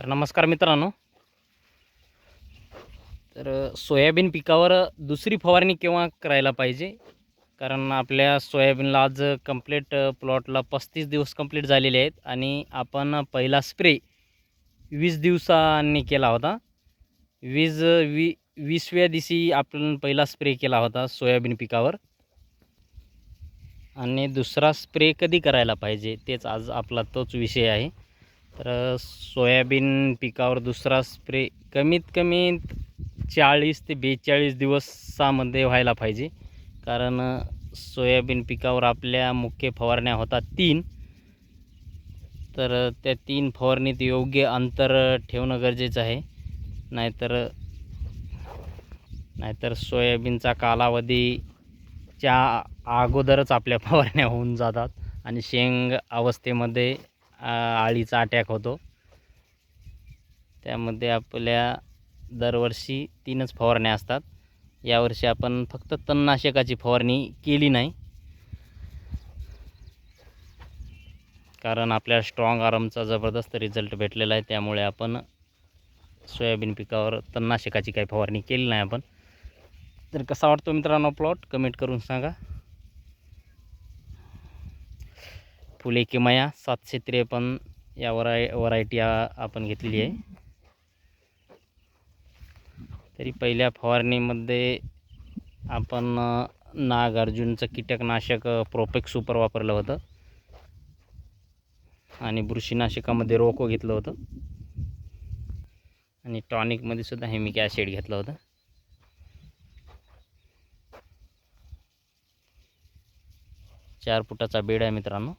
तर नमस्कार मित्रांनो. तर सोयाबीन पिकावर दुसरी फवारणी केव्हा करायला पाहिजे? कारण आपल्या सोयाबीनला आज कंप्लीट प्लॉटला पस्तीस दिवस कंप्लीट झालेले आहेत आणि आपण पहिला स्प्रे वीस दिवसांनी केला होता. वीज वी वीसव्या दिवशी आपण पहिला स्प्रे केला होता सोयाबीन पिकावर. आणि दुसरा स्प्रे कधी करायला पाहिजे तेच आज आपला तोच विषय आहे. तर सोयाबीन पिकावर दुसरा स्प्रे कमीत कमी चाळीस ते बेचाळीस दिवसामध्ये व्हायला पाहिजे. कारण सोयाबीन पिकावर आपल्या मुख्य फवारण्या होतात तीन. तर त्या तीन फवारणीत योग्य अंतर ठेवणं गरजेचं आहे. नाहीतर नाहीतर सोयाबीनचा कालावधीच्या अगोदरच आपल्या फवारण्या होऊन जातात. आणि शेंग अवस्थेमध्ये आळीचा अटॅक होतो. त्यामध्ये आपल्या दरवर्षी तीनच फवारण्या असतात. यावर्षी आपण फक्त तणनाशकाची फवारणी केली नाही. कारण आपल्या स्ट्रॉंग आर्मचा जबरदस्त रिझल्ट भेटलेला आहे. त्यामुळे आपण सोयाबीन पिकावर तणनाशकाची काही फवारणी केली नाही आपण. तर कसा वाटतो मित्रांनो प्लॉट कमेंट करून सांगा. फुले किमया सातशे त्रेपन्न या वराय व्हरायटी आपण घेतलेली आहे. तरी पहिल्या फवारणीमध्ये आपण नागार्जुनचं कीटकनाशक प्रोपेक सुपर वापरलं होतं. आणि बुरशीनाशकामध्ये रोको घेतलं होतं. आणि टॉनिकमध्ये सुद्धा हेमिक ॲसिड घेतलं होतं. चार फुटाचा बेड आहे मित्रांनो.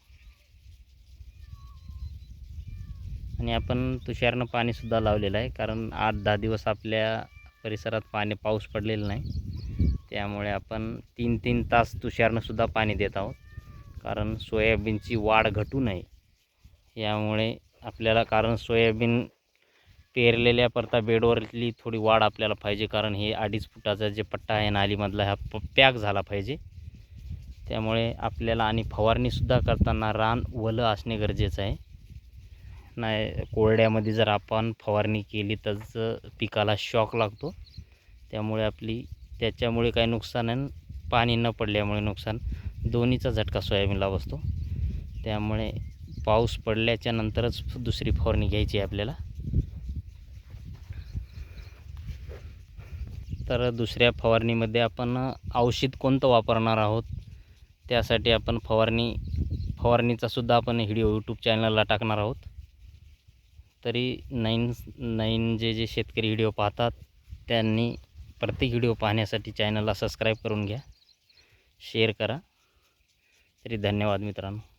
आणि आपण तुषारनं पाणीसुद्धा लावलेलं आहे. कारण आठ दहा दिवस आपल्या परिसरात पाणी पाऊस पडलेला नाही. त्यामुळे आपण तीन तीन तास तुषारनंसुद्धा पाणी देत आहोत. कारण सोयाबीनची वाढ घटू नये. यामुळे आपल्याला कारण सोयाबीन पेरलेल्या परता बेडवरली थोडी वाढ आपल्याला पाहिजे. कारण हे अडीच फुटाचा जे पट्टा आहे नालीमधला हा प पॅक झाला पाहिजे. त्यामुळे आपल्याला आणि फवारणीसुद्धा करताना रान वलं असणे गरजेचं आहे. नाही कोरड्यामध्ये जर आपण फवारणी केली तर पिकाला शॉक लागतो. त्यामुळे आपली त्याच्यामुळे काही नुकसान आहे पाणी न पडल्यामुळे नुकसान. दोन्हीचा झटका सोयाबीनला बसतो. त्यामुळे पाऊस पडल्याच्या नंतरच दुसरी फवारणी घ्यायची आहे आपल्याला. तर दुसऱ्या फवारणीमध्ये आपण औषध कोणतं वापरणार आहोत? त्यासाठी आपण फवारणी फवारणीचासुद्धा आपण व्हिडिओ यूट्यूब चॅनलला टाकणार आहोत. तरी नईन नईन जे जे शेतकरी व्हिडिओ पाहतात त्यांनी प्रत्येक व्हिडिओ पाहण्यासाठी चॅनलला सबस्क्राईब करून घ्या. शेअर करा. तरी धन्यवाद मित्रांनो.